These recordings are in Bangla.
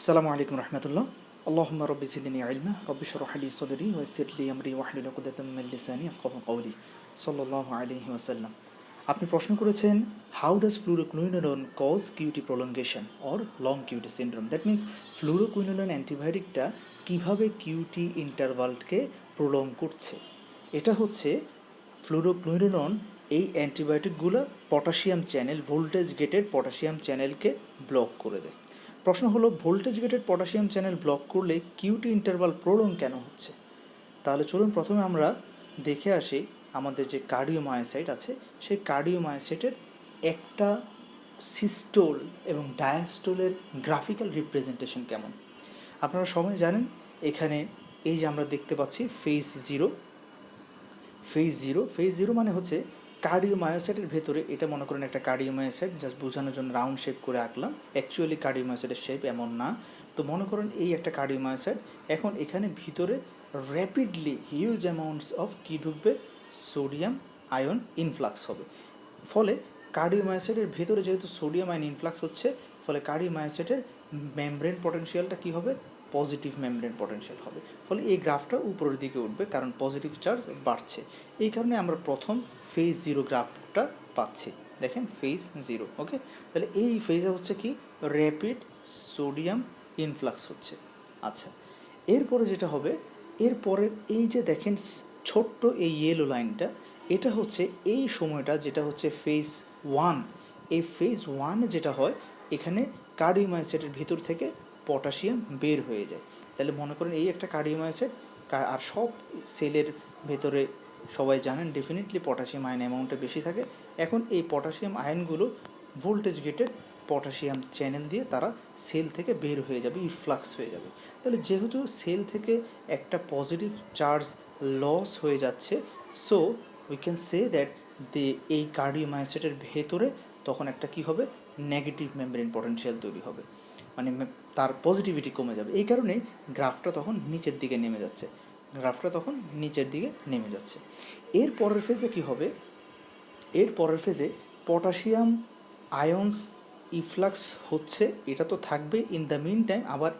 আসসালামু আলাইকুম রহমতুল্লাহ। আল্লাহুম্মা রব্বি জিদনি ইলমা, রব্বি শরহ লি সদরি, ওয়া ইয়াসসির লি আমরি ওয়াহলুল উকদাতাম লিসানি ইয়াফকাহু কওলি। সাল্লাল্লাহু আলাইহি ওয়াসাল্লাম। আপনি প্রশ্ন করেছেন how does fluoroquinolone cause QT prolongation or long QT syndrome that means fluoroquinolone অ্যান্টিবায়োটিকটা কীভাবে কিউটি ইন্টারভালকে প্রলং করছে? এটা হচ্ছে ফ্লুরোকুইনোলন এই অ্যান্টিবায়োটিকগুলো potassium channel voltage gated potassium চ্যানেলকে ব্লক করে দেয়। প্রশ্ন হলো voltage gated potassium channel block করলে কিউটি ইন্টারভাল প্রলং কেন হচ্ছে? তাহলে চলুন প্রথমে আমরা দেখে আসি আমাদের যে কার্ডিওমায়োসাইট আছে, সেই কার্ডিওমায়োসাইটের একটা সিস্টোল এবং ডায়াস্টোলের গ্রাফিক্যাল রিপ্রেজেন্টেশন কেমন? আপনারা সবাই জানেন, এখানে এই যে আমরা দেখতে পাচ্ছি phase zero phase zero phase zero মানে হচ্ছে কার্ডিওমায়োসাইটের ভেতরে, এটা মনে করেন একটা কার্ডিওমায়োসাইট জাস্ট বোঝানোর জন্য রাউন্ড শেপ করে আঁকলাম। অ্যাকচুয়ালি কার্ডিওমায়োসাইটের শেপ এমন না। তো মনে করেন এই একটা কার্ডিওমায়োসাইট এখন এখানে ভিতরে র্যাপিডলি হিউজ অ্যামাউন্টস অফ কী ঢুকবে? সোডিয়াম আয়ন ইনফ্লাক্স হবে। ফলে কার্ডিওমায়োসাইটের ভেতরে যেহেতু সোডিয়াম আয়ন ইনফ্লাক্স হচ্ছে, ফলে কার্ডিওমায়োসাইটের মেমব্রেন পটেনশিয়ালটা কী হবে? পজিটিভ মেমব্রেন পটেনশিয়াল হবে। ফলে এই গ্রাফটা উপরের দিকে উঠবে কারণ পজিটিভ চার্জ বাড়ছে। এই কারণে আমরা প্রথম ফেজ জিরো গ্রাফটা পাচ্ছি। দেখেন ফেজ জিরো ওকে তাহলে এই ফেজে হচ্ছে কি? র্যাপিড সোডিয়াম ইনফ্লাক্স হচ্ছে। আচ্ছা এরপরে যেটা হবে, এরপরে এই যে দেখেন ছোট্ট এই ইয়েলো লাইনটা এটা হচ্ছে এই সময়টা যেটা হচ্ছে ফেজ ওয়ান এই ফেজ ওয়ানে যেটা হয়, এখানে কার্ডিওমাইসাইটের ভিতর থেকে পটাশিয়াম বের হয়ে যায়। তাহলে মনে করেন এই একটা কার্ডিওমাইসাইট আর সব সেলের ভেতরে সবাই জানেন ডেফিনেটলি পটাশিয়াম আয়ন অ্যামাউন্টটা বেশি থাকে। এখন এই পটাশিয়াম আয়নগুলো ভোল্টেজ গেটেড পটাশিয়াম চ্যানেল দিয়ে তারা সেল থেকে বের হয়ে যাবে ইফ্লাক্স হয়ে যাবে। তাহলে যেহেতু সেল থেকে একটা পজিটিভ চার্জ লস হয়ে যাচ্ছে so we can say that they এই কার্ডিওমায়োসাইটের ভেতরে তখন একটা কি হবে? নেগেটিভ মেমব্রেন পটেনশিয়াল তৈরি হবে। মানে তার পজিটিভিটি কমে যাবে। এই কারণে গ্রাফটা তখন নিচের দিকে নেমে যাচ্ছে। গ্রাফটা তখন নিচের দিকে নেমে যাচ্ছে। এর পরের ফেজে কি হবে? এর পরের ফেজে পটাশিয়াম আয়ন্স ইফ্লাক্স হচ্ছে, এটা তো থাকবে ইন দ্য মিন টাইম আবার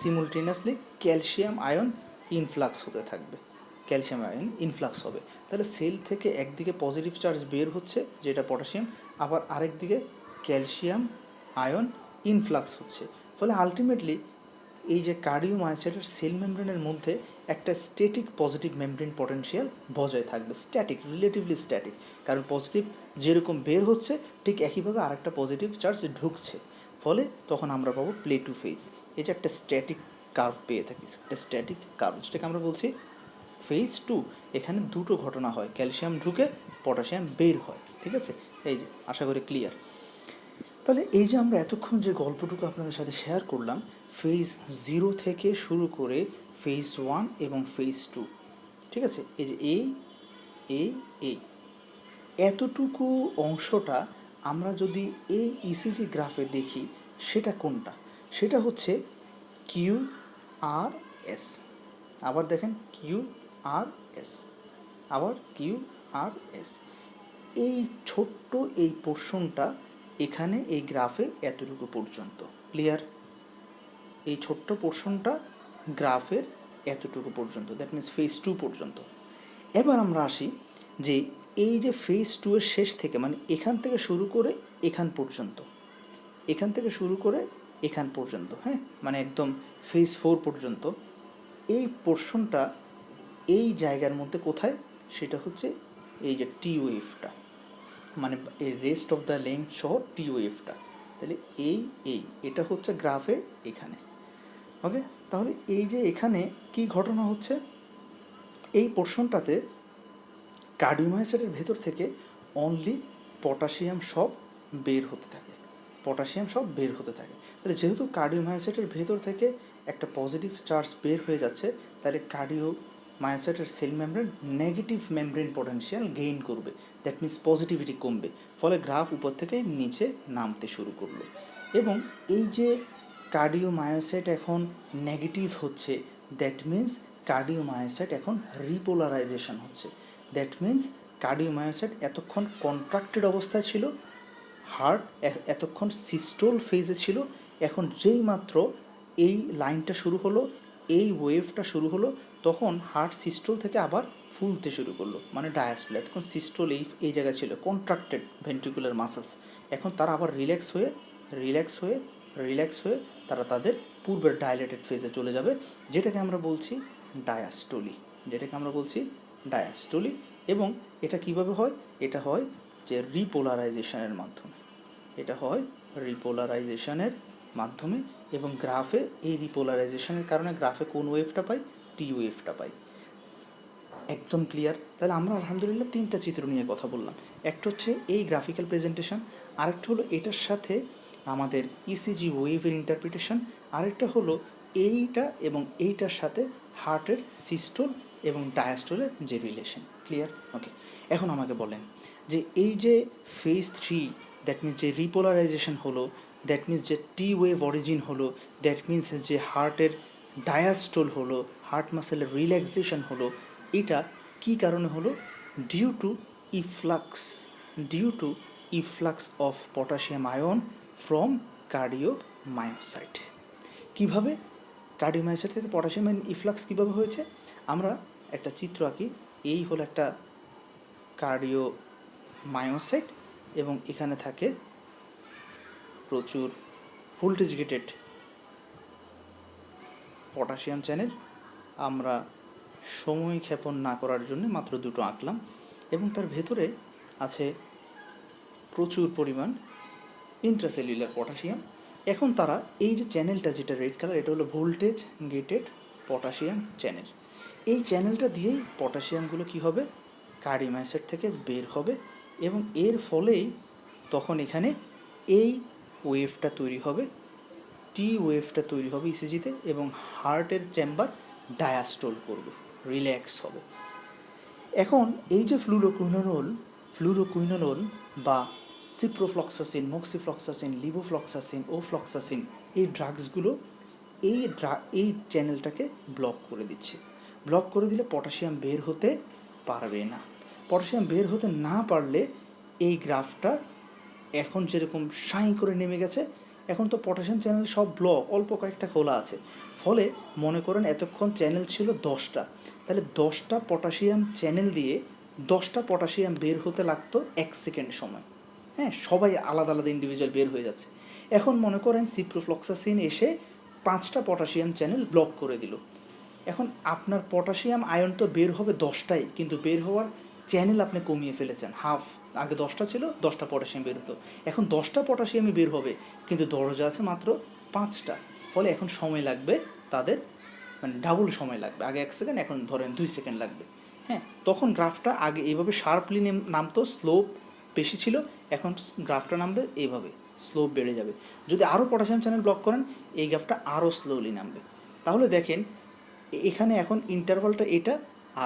সিমুলটেনিয়াসলি ক্যালসিয়াম আয়ন ইনফ্লাক্স হতে থাকবে। ক্যালসিয়াম আয়ন ইনফ্লাক্স হবে। তাহলে সেল থেকে একদিকে পজিটিভ চার্জ বের হচ্ছে, যেটা পটাশিয়াম আবার আরেক দিকে ক্যালসিয়াম আয়ন ইনফ্লাক্স হচ্ছে। ফলে আলটিমেটলি এই যে কার্ডিও কার্ডিওমায়োসাইটের সেল মেমব্রেনের মধ্যে একটা স্ট্যাটিক পজিটিভ মেমব্রেন পটেনশিয়াল বজায় থাকবে। স্ট্যাটিক রিলেটিভলি স্ট্যাটিক কারণ পজিটিভ যেরকম বের হচ্ছে, ঠিক একইভাবে আরেকটা পজিটিভ চার্জ ঢুকছে। ফলে তখন আমরা পাবো প্লে টু ফেজ এই যে একটা স্ট্যাটিক কার্ভ পেয়ে থাকি, একটা স্ট্যাটিক কার্ভ যেটাকে আমরা বলছি ফেজ টু এখানে দুটো ঘটনা হয় ক্যালসিয়াম ঢুকে পটাশিয়াম বের হয়, ঠিক আছে? এই যে, আশা করি ক্লিয়ার তাহলে এই যে আমরা এতক্ষণ যে গল্পটুকু আপনাদের সাথে শেয়ার করলাম ফেজ জিরো থেকে শুরু করে ফেজ ওয়ান এবং ফেজ টু ঠিক আছে? এই যে এই এই এই এতটুকু অংশটা আমরা যদি এই ইসিজি গ্রাফে দেখি, সেটা কোনটা? সেটা হচ্ছে কিউ আর এস আবার দেখেন কিউ আর এস আবার কিউ আর এস এই ছোট্ট এই পোর্শনটা এখানে এই গ্রাফে এতটুকু পর্যন্ত। ক্লিয়ার এই ছোট্ট পোর্শনটা গ্রাফের এতটুকু পর্যন্ত। দ্যাট মিনস ফেজ টু পর্যন্ত। এবার আমরা আসি যে এই যে ফেজ টু এর শেষ থেকে মানে এখান থেকে শুরু করে এখান পর্যন্ত। এখান থেকে শুরু করে এখান পর্যন্ত হ্যাঁ? মানে একদম ফেজ ফোর পর্যন্ত। এই পোর্শনটা এই জায়গার মধ্যে কোথায়? সেটা হচ্ছে এই যে টি ওয়েভটা মানে এই রেস্ট অফ দ্য লেন্থ সহ টি। ওয়েভটা তাহলে এই এই, এটা হচ্ছে গ্রাফে এখানে। ওকে তাহলে এই যে এখানে কি ঘটনা হচ্ছে? এই পোর্শনটাতে কার্ডিওমায়োসাইটের ভেতর থেকে অনলি পটাশিয়াম সব বের হতে থাকে। পটাশিয়াম সব বের হতে থাকে। তাহলে যেহেতু কার্ডিওমায়োসাইটের ভেতর থেকে একটা পজিটিভ চার্জ বের হয়ে যাচ্ছে, তাহলে কার্ডিও মায়োসাইটের cell membrane negative membrane potential gain করবে। দ্যাট মিন্স পজিটিভিটি কমবে। ফলে গ্রাফ উপর থেকে নিচে নামতে শুরু করল। এবং এই যে কার্ডিওমায়োসাইট এখন নেগেটিভ হচ্ছে দ্যাট মিন্স কার্ডিওমায়োসাইট এখন রিপোলারাইজেশন হচ্ছে। দ্যাট মিন্স কার্ডিওমায়োসাইট এতক্ষণ কন্ট্রাক্টেড অবস্থায় ছিল হার্ট এতক্ষণ সিস্টোল ফেজে ছিল, এখন যেই মাত্র এই লাইনটা শুরু হলো, এই ওয়েভটা শুরু হলো তখন হার্ট সিস্টোল থেকে আবার ফুলতে শুরু করল। মানে ডায়াস্টোল তখন সিস্টোল এই এই জায়গায় ছিল কন্ট্রাক্টেড ভেন্ট্রিকুলার মাসেলস এখন তারা আবার রিল্যাক্স হয়ে রিল্যাক্স হয়ে রিল্যাক্স হয়ে তারা তাদের পূর্বের ডাইলেটেড ফেজে চলে যাবে, যেটাকে আমরা বলছি ডায়াস্টোলি যেটাকে আমরা বলছি ডায়াস্টোলি এবং এটা কীভাবে হয়? এটা হয় যে রিপোলারাইজেশনের মাধ্যমে। এটা হয় রিপোলারাইজেশনের মাধ্যমে এবং গ্রাফে এই রিপোলারাইজেশনের কারণে গ্রাফে কোন ওয়েভটা পাই? টি ওয়েভটা পাই। একদম ক্লিয়ার তাহলে আমরা আলহামদুলিল্লাহ তিনটা চিত্র নিয়ে কথা বললাম। একটা হচ্ছে এই গ্রাফিক্যাল প্রেজেন্টেশন আরেকটা হলো এটার সাথে আমাদের ইসিজি ওয়েভের ইন্টারপ্রিটেশন আরেকটা হলো এইটা এবং এইটার সাথে হার্টের সিস্টোল এবং ডায়াস্টোলের যে রিলেশন ক্লিয়ার ওকে এখন আমাকে বলেন যে এই যে ফেজ থ্রি দ্যাট মিনস যে রিপোলারাইজেশন হলো দ্যাট মিনস যে টি ওয়েভ অরিজিন হলো দ্যাট মিনস যে হার্টের ডায়াস্টোল হলো হার্ট মাসেলের রিল্যাক্সেশন হলো, এটা কি কারণে হলো? Due to efflux due to efflux of potassium ion from cardiomyocyte কীভাবে? কার্ডিওমায়োসাইট থেকে পটাশিয়াম ইফ্লাক্স কীভাবে হয়েছে? আমরা একটা চিত্র আঁকি, এই হলো একটা কার্ডিও মায়োসাইট এবং এখানে থাকে প্রচুর ভোল্টেজ গেটেড পটাশিয়াম চ্যানেল আমরা সময় ক্ষেপণ না করার জন্য মাত্র দুটো আঁকলাম এবং তার ভেতরে আছে প্রচুর পরিমাণ ইন্ট্রাসেলুলার পটাশিয়াম এখন তারা এই যে চ্যানেলটা যেটা রেড কালার এটা হলো ভোল্টেজ গেটেড পটাশিয়াম চ্যানেল এই চ্যানেলটা দিয়েই পটাশিয়ামগুলো কি হবে? কার্ডিমাইসেট থেকে বের হবে এবং এর ফলেই তখন এখানে এই ওয়েভটা তৈরি হবে টি ওয়েভটা তৈরি হবে ইসিজিতে এবং হার্টের চেম্বার ডায়াস্টোল করবে রিল্যাক্স হবে। এখন এই যে ফ্লুরোকুইনোল ফ্লুরোকুইনোল বা সিপ্রোফ্লক্সাসিন মক্সিফ্লক্সাসিন লিভোফ্লক্সাসিন ওফ্লক্সাসিন এই ড্রাগসগুলো এই ড্রা এই চ্যানেলটাকে ব্লক করে দিচ্ছে। ব্লক করে দিলে পটাশিয়াম বের হতে পারবে না। পটাশিয়াম বের হতে না পারলে এই গ্রাফটা এখন যেরকম সাঁই করে নেমে গেছে এখন তো পটাশিয়াম চ্যানেল সব ব্লক অল্প কয়েকটা খোলা আছে। ফলে মনে করেন এতক্ষণ চ্যানেল ছিল দশটা। তাহলে দশটা পটাশিয়াম চ্যানেল দিয়ে দশটা পটাশিয়াম বের হতে লাগতো এক সেকেন্ড সময়। হ্যাঁ সবাই আলাদা আলাদা ইন্ডিভিজুয়াল বের হয়ে যাচ্ছে। এখন মনে করেন সিপ্রোফ্লক্সাসিন এসে পাঁচটা পটাশিয়াম চ্যানেল ব্লক করে দিল। এখন আপনার পটাশিয়াম আয়ন তো বের হবে দশটাই কিন্তু বের হওয়ার চ্যানেল আপনি কমিয়ে ফেলেছেন হাফ আগে দশটা ছিল, দশটা পটাশিয়াম বের হতো। এখন দশটা পটাশিয়ামই বের হবে, কিন্তু দরজা আছে মাত্র পাঁচটা। ফলে এখন সময় লাগবে তাদের মানে ডাবল সময় লাগবে। আগে এক সেকেন্ড এখন ধরেন দুই সেকেন্ড লাগবে। হ্যাঁ তখন গ্রাফটা আগে এইভাবে শার্পলি নামতো স্লোপ বেশি ছিল, এখন গ্রাফটা নামবে এইভাবে স্লোপ বেড়ে যাবে। যদি আরও পটাশিয়াম চ্যানেল ব্লক করেন, এই গ্রাফটা আরও স্লোলি নামবে। তাহলে দেখেন এখানে এখন ইন্টারভালটা এটা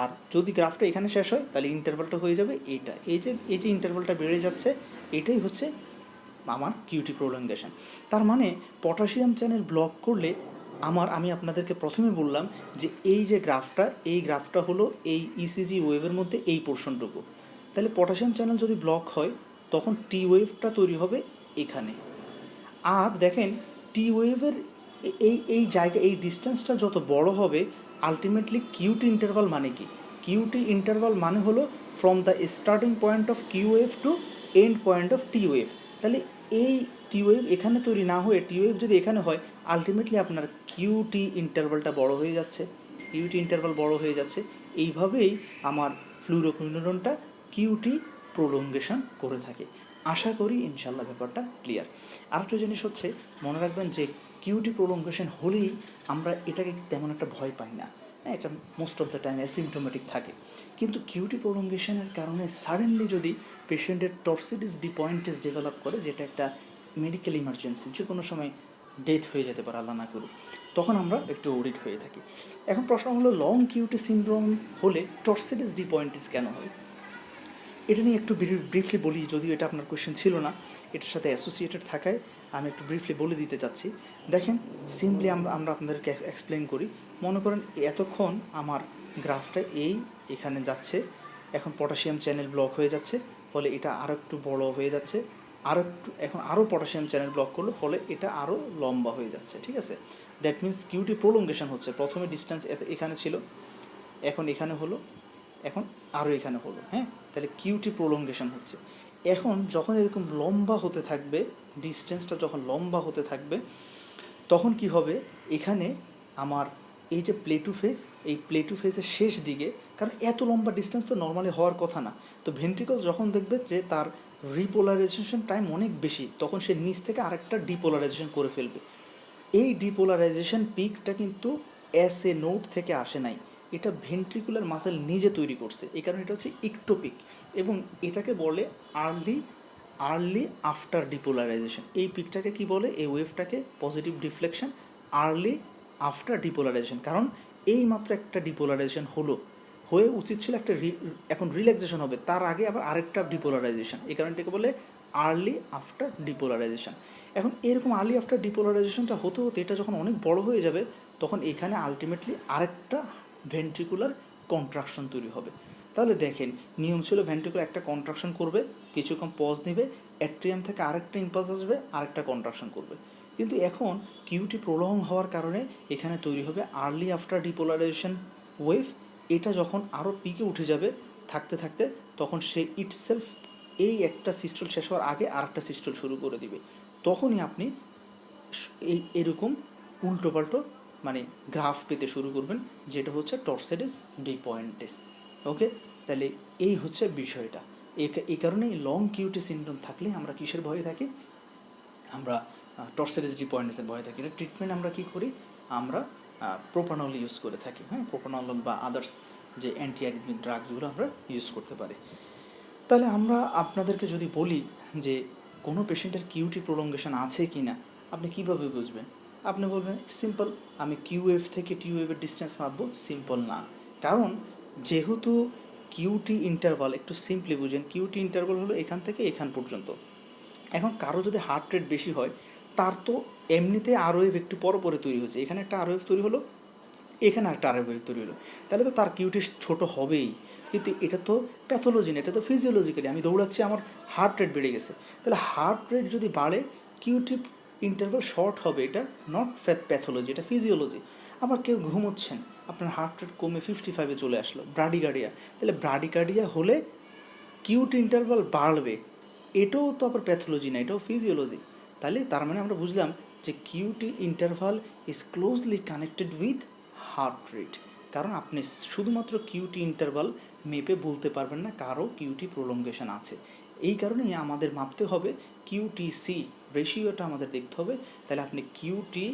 আর যদি গ্রাফটা এখানে শেষ হয়, তাহলে ইন্টারভালটা হয়ে যাবে এইটা এই যে এই যে ইন্টারভালটা বেড়ে যাচ্ছে, এটাই হচ্ছে আমার কিউটি প্রোলঙ্গেশন তার মানে পটাশিয়াম চ্যানেল ব্লক করলে আমার, আমি আপনাদেরকে প্রথমে বললাম যে এই যে গ্রাফটা, এই গ্রাফটা হলো এই ইসিজি ওয়েভের মধ্যে এই পোর্শনটুকু তাহলে পটাশিয়াম চ্যানেল যদি ব্লক হয়, তখন টি ওয়েভটা তৈরি হবে এখানে। আর দেখেন টি ওয়েভের এই এই জায়গা, এই ডিস্টেন্সটা যত বড় হবে আলটিমেটলি কিউটি ইন্টারভাল মানে কি? কিউটি ইন্টারভাল মানে হলো from the starting point of Q wave to end point of T wave তাহলে এই টি ওয়েভ এখানে তৈরি না হয়ে টি ওয়েভ যদি এখানে হয় আলটিমেটলি আপনার কিউটি ইন্টারভালটা বড় হয়ে যাচ্ছে। কিউটি ইন্টারভাল বড় হয়ে যাচ্ছে। এইভাবেই আমার ফ্লুরোকুইনোরনটা কিউটি প্রোলঙ্গেশন করে থাকে। আশা করি ইনশাল্লাহ ব্যাপারটা ক্লিয়ার আরেকটা জিনিস হচ্ছে, মনে রাখবেন যে কিউটি প্রোলঙ্গেশন হলেই আমরা এটাকে তেমন একটা ভয় পাই না। হ্যাঁ এটা most of the time asymptomatic থাকে। কিন্তু কিউটি প্রোলঙ্গেশনের কারণে সাডেনলি যদি পেশেন্টের টর্সিডিস ডিপয়েন্টেস ডেভেলপ করে, যেটা একটা মেডিকেল ইমার্জেন্সি যে কোনো সময় ডেথ হয়ে যেতে পারে, আল্লাহ না করুক, তখন আমরা একটু ওরিড হয়ে থাকি। এখন প্রশ্ন হলো লং কিউটি সিনড্রোম হলে টর্সিডিস ডিপয়েন্টিস কেন হয়? এটা নিয়ে একটু ব্রিফলি বলি, যদিও এটা আপনার কোয়েশ্চেন ছিল না, এটার সাথে অ্যাসোসিয়েটেড থাকায়। আমি একটু ব্রিফলি বলে দিতে চাচ্ছি। দেখেন সিম্পলি আমরা আমরা আপনাদেরকে এক্সপ্লেন করি। মনে করেন এতক্ষণ আমার গ্রাফটা এই, এখানে যাচ্ছে। এখন পটাশিয়াম চ্যানেল ব্লক হয়ে যাচ্ছে, ফলে এটা আরও একটু বড় হয়ে যাচ্ছে। আরও একটু, এখন আরও পটাশিয়াম চ্যানেল ব্লক করল, ফলে এটা আরও লম্বা হয়ে যাচ্ছে, ঠিক আছে? দ্যাট মিন্স কিউটি প্রোলঙ্গেশন হচ্ছে। প্রথমে ডিস্টেন্স এখানে ছিল, এখন এখানে হলো, এখন আরও এখানে হলো হ্যাঁ? তাহলে কিউটি প্রোলঙ্গেশন হচ্ছে। এখন যখন এরকম লম্বা হতে থাকবে ডিস্টেন্সটা যখন লম্বা হতে থাকবে, তখন কি হবে? এখানে আমার এই যে প্লে টু ফেস এই প্লে টু ফেসের শেষ দিকে, কারণ এত লম্বা ডিস্টেন্স তো নর্মালি হওয়ার কথা না। তো ভেন্ট্রিকল যখন দেখবে যে তার রিপোলারাইজেশন টাইম অনেক বেশি, তখন সে নিচ থেকে আরেকটা ডিপোলারাইজেশন করে ফেলবে। এই ডিপোলারাইজেশন পিকটা কিন্তু এস এ নোট থেকে আসে নাই। এটা ভেন্ট্রিকুলার মাসেল নিজে তৈরি করছে। এই কারণে এটা হচ্ছে ইকটোপিক এবং এটাকে বলে আর্লি আর্লি আফটার ডিপোলারাইজেশন এই পিকটাকে কি বলে? এই ওয়েভটাকে positive deflection early after depolarization কারণ এই মাত্র একটা ডিপোলারাইজেশন হলো। হয়ে উচিত ছিল একটা এখন রিল্যাক্সেশন হবে। তার আগে আবার আরেকটা ডিপোলারাইজেশন এই কারণটাকে বলে আর্লি আফটার ডিপোলারাইজেশন এখন এরকম আর্লি আফটার ডিপোলারাইজেশনটা হতে হতে এটা যখন অনেক বড় হয়ে যাবে, তখন এখানে আলটিমেটলি আরেকটা ভেন্ট্রিকুলার কন্ট্রাকশন তৈরি হবে। তাহলে দেখেন, নিয়ম ছিল ভেন্ট্রিকুলার একটা কন্ট্রাকশন করবে, কিছুক্ষণ পজ নেবে অ্যাট্রিয়াম থেকে আরেকটা ইম্পালস আসবে, আরেকটা কন্ট্রাকশন করবে। কিন্তু এখন কিউটি প্রলং হওয়ার কারণে এখানে তৈরি হবে আর্লি আফটার ডিপোলারাইজেশন ওয়েভ এটা যখন আরও পিকে উঠে যাবে, থাকতে থাকতে তখন সে ইটসেলফ এই একটা সিস্টল শেষ হওয়ার আগে আরেকটা সিস্টল শুরু করে দিবে। তখনই আপনি এই এরকম উল্টোপাল্টো মানে গ্রাফ পেতে শুরু করবেন, যেটা হচ্ছে টর্সেডিস ডিপয়েন্টেস ওকে তাহলে এই হচ্ছে বিষয়টা। এই কারণেই লং কিউটি সিনড্রোম থাকলে আমরা কিসের ভয়ে থাকি? আমরা টর্সেডিস ডিপয়েন্টেসের ভয়ে থাকি। ট্রিটমেন্ট আমরা কি করি? আমরা প্রোপানল ইউজ করে থাকি হ্যাঁ? প্রোপানল বা আদার্স যে অ্যান্টি অ্যারিথমিক ড্রাগসগুলো আমরা ইউজ করতে পারি। তাহলে আমরা আপনাদেরকে যদি বলি যে কোনো পেশেন্টের কিউটি প্রলঙ্গেশন আছে কি না আপনি কীভাবে বুঝবেন? আপনি বলবেন সিম্পল আমি কিউএফ থেকে টিউএফের ডিস্টেন্স মাপবো সিম্পল না। কারণ যেহেতু কিউটি ইন্টারভাল একটু সিম্পলি বুঝেন কিউটি ইন্টারভাল হলো এখান থেকে এখান পর্যন্ত। এখন কারও যদি হার্ট রেট বেশি হয়, তার তো এমনিতে আরও ওয়েভ একটু পর পরে তৈরি হচ্ছে এখানে একটা আরও ওয়েভ তৈরি হলো, এখানে একটা আরও ওয়েভ তৈরি হলো। তাহলে তো তার কিউটি ছোট হবেই। কিন্তু এটা তো প্যাথোলজি না, এটা তো ফিজিওলজিক্যালি আমি দৌড়াচ্ছি, আমার হার্ট রেট বেড়ে গেছে। তাহলে হার্ট রেট যদি বাড়ে কিউটি ইন্টারভাল শর্ট হবে, এটা নট প্যাথোলজি এটা ফিজিওলজি আবার কেউ ঘুমোচ্ছেন আপনার হার্ট রেট কমে ফিফটি ফাইভে চলে আসলো ব্রাডিকার্ডিয়া তাহলে ব্রাডিকার্ডিয়া হলে কিউট ইন্টারভাল বাড়বে। এটাও তো আবার প্যাথোলজি না, এটাও ফিজিওলজি তাহলে তার মানে আমরা বুঝলাম যে QT interval is closely connected with heart rate কারণ আপনি শুধুমাত্র কিউটি ইন্টারভাল মেপে বলতে পারবেন না, কারও কিউটি প্রলঙ্গেশন আছে। এই কারণেই আমাদের মাপতে হবে কিউটিসি রেশিওটা আমাদের দেখতে হবে। তাহলে আপনি QT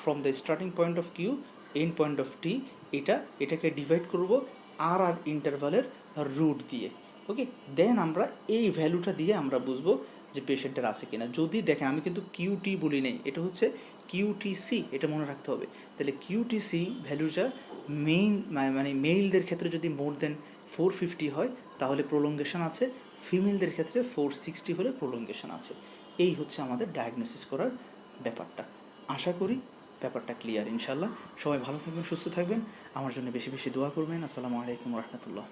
from the starting point of Q end point of T এটা এটাকে ডিভাইড করব আর আর ইন্টারভালের রুট দিয়ে ওকে দেন আমরা এই ভ্যালুটা দিয়ে আমরা বুঝব যে পেশেন্টের আছে কিনা। যদি দেখেন, আমি কিন্তু কিউটি বলি নেই, এটা হচ্ছে কিউটিসি এটা মনে রাখতে হবে। তাহলে কিউটিসি ভ্যালুটা মেইন মানে মেইলদের ক্ষেত্রে যদি মোর দেন ফোর ফিফটি হয়, তাহলে প্রলঙ্গেশন আছে। ফিমেলদের ক্ষেত্রে ফোর সিক্সটি হলে প্রলঙ্গেশন আছে। এই হচ্ছে আমাদের ডায়াগনোসিস করার ব্যাপারটা। আশা করি ব্যাপারটা ক্লিয়ার ইনশাল্লাহ সবাই ভালো থাকবেন, সুস্থ থাকবেন। আমার জন্য বেশি বেশি দোয়া করবেন। আসসালামু আলাইকুম রহমতুল্লাহ।